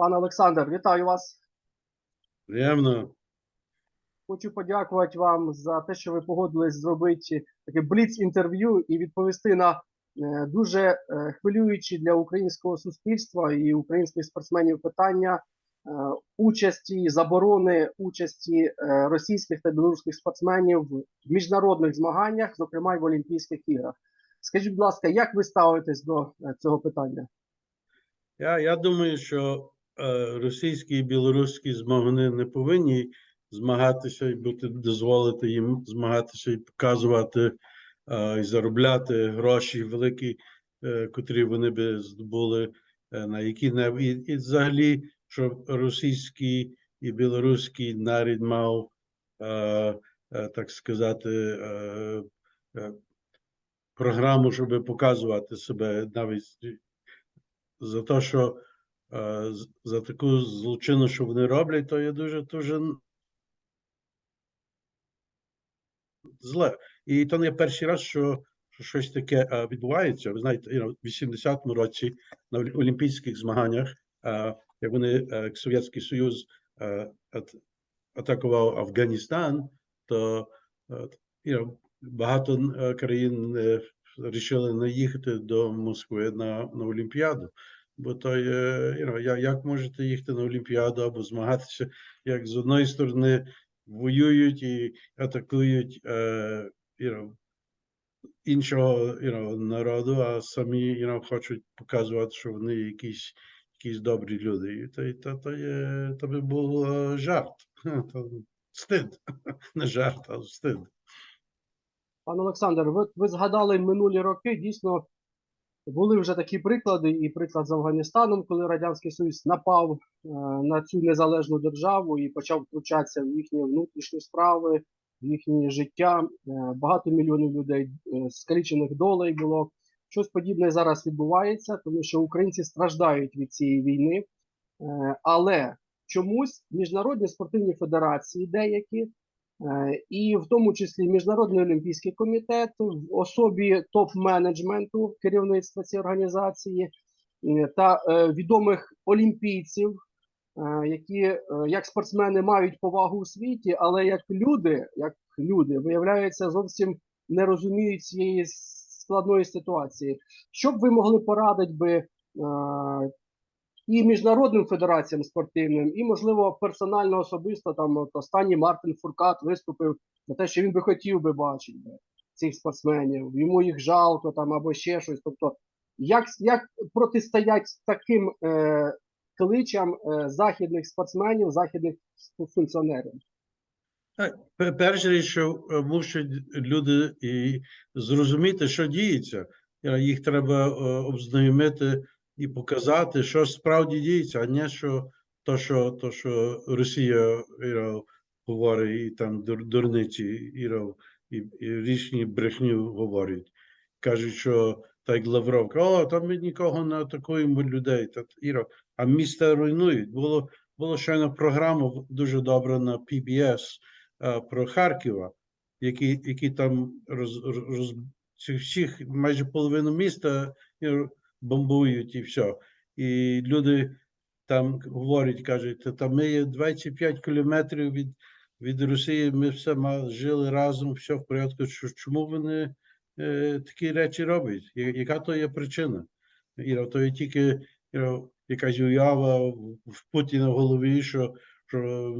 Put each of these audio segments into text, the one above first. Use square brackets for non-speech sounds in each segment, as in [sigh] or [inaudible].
Пане Олександр, вітаю вас. Приємно. Хочу подякувати вам за те, що ви погодились зробити таке бліц-інтерв'ю і відповісти на е, дуже е, хвилюючі для українського суспільства і українських спортсменів питання е, участі, заборони участі російських та білоруських спортсменів в міжнародних змаганнях, зокрема й в Олімпійських іграх. Скажіть, будь ласка, як ви ставитесь до цього питання? Я, я думаю, що російські і білоруські змагани не повинні змагатися і бути дозволити їм змагатися і показувати е, і заробляти гроші великі, е, котрі вони би здобули е, на які не і, і взагалі, щоб російський і білоруський нарід мав, е, е, так сказати, е, е, програму, щоб показувати себе навіть за те, що е, за таку злочину, що вони роблять, то є дуже дуже зле. І то не перший раз, що, що щось таке е, відбувається. Ви знаєте, в 80-му році на Олімпійських змаганнях, е, як вони е, Совєтський Союз е, ат- атакував Афганістан, то е, багато е, країн е, вирішили не їхати до Москви на, на Олімпіаду. Бо то you know, як, можете їхати на Олімпіаду або змагатися, як з одної сторони воюють і атакують е, you know, іншого you know, народу, а самі you know, хочуть показувати, що вони якісь, якісь добрі люди. І то, то, то, є, то би був е, жарт. [laughs] Стид. [laughs] Не жарт, а стид. Пане Олександр, ви, ви згадали минулі роки. Дійсно були вже такі приклади, і приклад з Афганістаном, коли Радянський Союз напав е, на цю незалежну державу і почав втручатися в їхні внутрішні справи, в їхнє життя. Е, багато мільйонів людей е, скалічених долей було. Щось подібне зараз відбувається, тому що українці страждають від цієї війни. Але чомусь міжнародні спортивні федерації деякі і в тому числі Міжнародний олімпійський комітет в особі топ-менеджменту керівництва цієї організації е, та е, відомих олімпійців, е, які е, як спортсмени мають повагу у світі, але як люди, як люди, виявляється, зовсім не розуміють цієї складної ситуації. Що б ви могли порадити би е, і міжнародним федераціям спортивним, і, можливо, персонально особисто там от останній Мартин Фуркат виступив на те, що він би хотів би бачити цих спортсменів. Йому їх жалко там або ще щось. Тобто, як, як протистоять таким е, кличам е, західних спортсменів, західних функціонерів? Пе- Перша річ, що мусять люди і зрозуміти, що діється. Е, Їх треба е, обзнайомити і показати, що справді діється, а не що то, що, то, що Росія know, говорить, і там дур- дурниці know, і, і річні брехню говорять. Кажуть, що так Лавров, о, там ми нікого не атакуємо людей. Та, you а міста руйнують. Було, було щойно програма дуже добра на PBS е, про Харкова, які, які там роз, роз, всіх майже половину міста бомбують і все. І люди там говорять, кажуть, та там ми є 25 кілометрів від, від Росії, ми все жили разом, все в порядку. Чому вони е, такі речі роблять? Яка то є причина? Know, то є тільки якась уява в Путіна в голові, що, що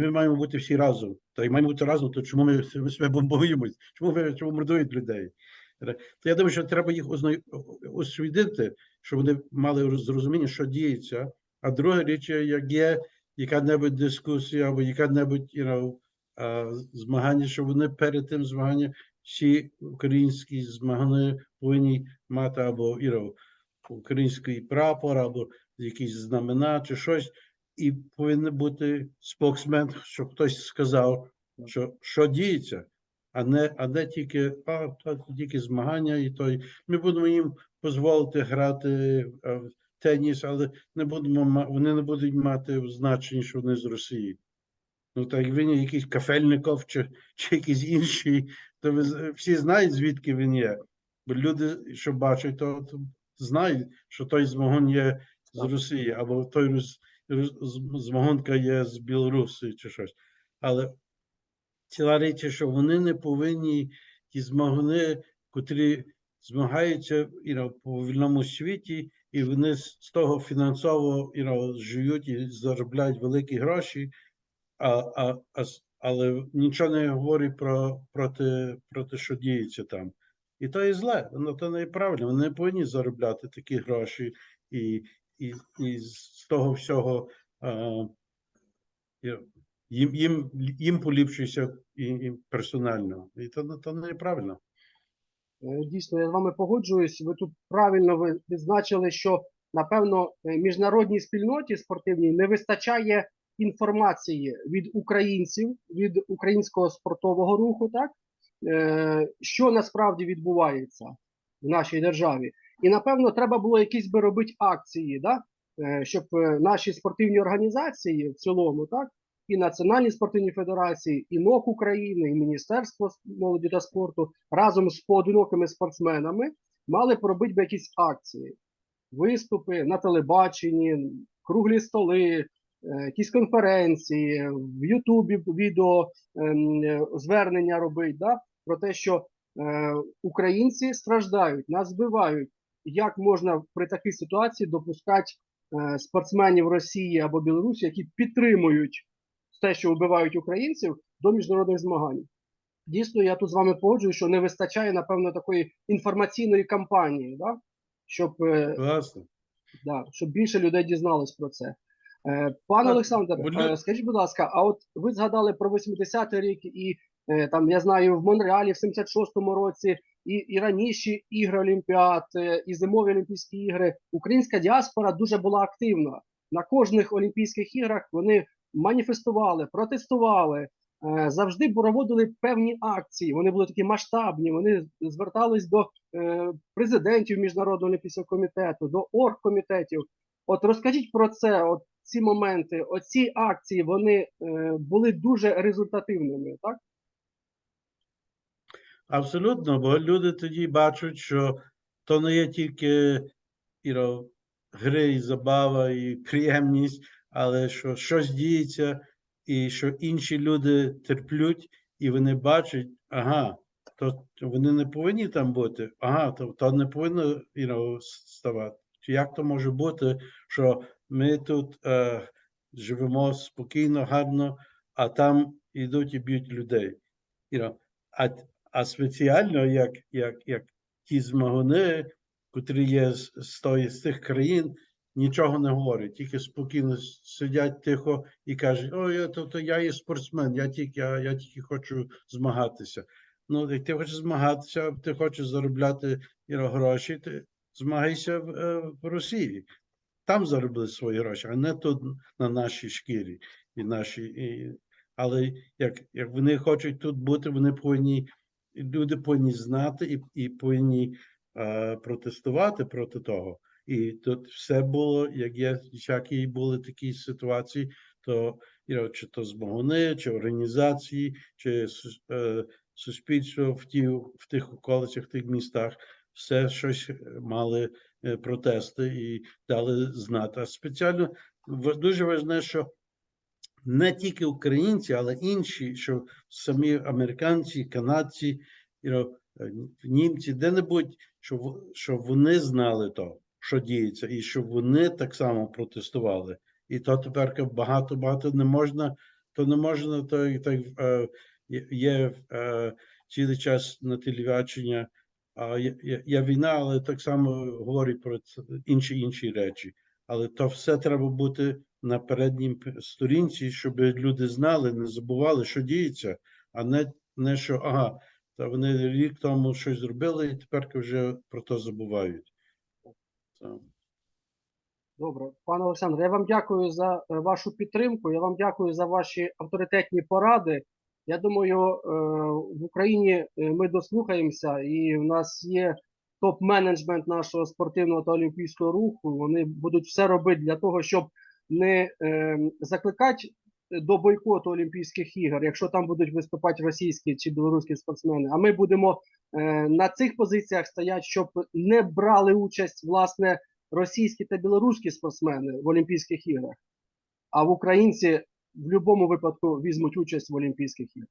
ми маємо бути всі разом. Та й маємо бути разом, то чому ми себе- бомбуємось? Чому ви чому мордують людей? То я думаю, що треба їх освідити, щоб вони мали зрозуміння, що діється. А друга річ, як є яка-небудь дискусія або яка-небудь you know, змагання, що вони перед тим змаганням всі українські змагання повинні мати або you know, український прапор, або якісь знамена чи щось і повинен бути споксмен, щоб хтось сказав, що, що діється, а не, а не тільки, а, тільки змагання, і той. Ми будемо їм дозволити грати е, в теніс, але не будемо, вони не будуть мати значення, що вони з Росії. Ну, так як він є якийсь кафельников чи, чи якийсь інший, то ви всі знають, звідки він є. Бо люди, що бачать, то, то знають, що той змагон є з Росії, або той змагонка є з Білорусі чи щось. Але ціла річ, що вони не повинні ті змагони, котрі змагаються you know, по вільному світі, і вони з того фінансово you know, живуть і заробляють великі гроші, а, а, а, але нічого не говорить про, про, те, про те, що діється там. І то є зле, ну то не правильно. Вони не повинні заробляти такі гроші, і, і, і з того всього їм, їм, їм поліпшується і, і персонально. І то, то неправильно. Е, Дійсно, я з вами погоджуюсь. Ви тут правильно ви відзначили, що напевно е, міжнародній спільноті спортивній не вистачає інформації від українців, від українського спортового руху, так е, що насправді відбувається в нашій державі. І напевно треба було якісь би робити акції, да? е, щоб е, наші спортивні організації в цілому, так і Національні спортивні федерації, і НОК України, і Міністерство молоді та спорту разом з поодинокими спортсменами мали поробити би якісь акції, виступи на телебаченні, круглі столи, е, якісь конференції, в Ютубі відео ем, звернення робити да, про те, що українці страждають, нас збивають. Як можна при такій ситуації допускати е, спортсменів Росії або Білорусі, які підтримують те, що вбивають українців, до міжнародних змагань. Дійсно, я тут з вами погоджуюсь, що не вистачає, напевно, такої інформаційної кампанії, да? щоб, е, Власне. да, щоб більше людей дізналось про це. Е, Пане Олександр, скажіть, будь ласка, а от ви згадали про 80-й рік і там, я знаю, в Монреалі в 76-му році, і, і раніші ігри Олімпіад, е, і зимові Олімпійські ігри. Українська діаспора дуже була активна. На кожних Олімпійських іграх вони маніфестували, протестували, е, завжди проводили певні акції. Вони були такі масштабні. Вони звертались до е, президентів Міжнародного олімпійського комітету, до оргкомітетів. От розкажіть про це. От ці моменти, оці акції, вони були дуже результативними, так? Абсолютно, бо люди тоді бачать, що то не є тільки you know, гри, і забава і приємність, але що щось діється, і що інші люди терплють, і вони бачать, ага, то вони не повинні там бути, ага, то, то не повинно you know, ставати. Як то може бути, що ми тут е, живемо спокійно, гарно, а там йдуть і б'ють людей? You know, а спеціально, як, як, як ті змагуни, котрі є з, з, тої, з тих країн, нічого не говорять, тільки спокійно сидять тихо і кажуть, о, я, то, то я є спортсмен, я тільки, я, я тільки хочу змагатися. Ну, як ти хочеш змагатися, ти хочеш заробляти гроші, ти змагайся в, е, в Росії. Там заробили свої гроші, а не тут на нашій шкірі. І наші, і, але як, як вони хочуть тут бути, вони повинні, люди повинні знати і, і повинні е, протестувати проти того. І тут все було, як є, всякі були такі ситуації, то чи то змагуни, чи організації, чи е, суспільство в, ті, в тих околицях, тих містах, все щось мали е, протести і дали знати. А спеціально в- дуже важливо, що не тільки українці, але інші, що самі американці, канадці, е, німці, де-небудь, щоб, щоб вони знали то, що діється, і щоб вони так само протестували. І то тепер багато багато не можна, то не можна, то і так е, є- е, цілий час на телебачення. Є війна, але так само говорить про інші інші речі. Але то все треба бути на передній сторінці, щоб люди знали, не забували, що діється, а не, не що ага, та вони рік тому щось зробили, і тепер вже про то забувають. То- Добре, пане Олександре, я вам дякую за е, вашу підтримку. Я вам дякую за ваші авторитетні поради. Я думаю, е, в Україні е, ми дослухаємося, і в нас є топ-менеджмент нашого спортивного та олімпійського руху. Вони будуть все робити для того, щоб не е, закликати до бойкоту Олімпійських ігор, якщо там будуть виступати російські чи білоруські спортсмени. А ми будемо е, на цих позиціях стояти, щоб не брали участь власне російські та білоруські спортсмени в Олімпійських іграх, а в українці в будь-якому випадку візьмуть участь в Олімпійських іграх.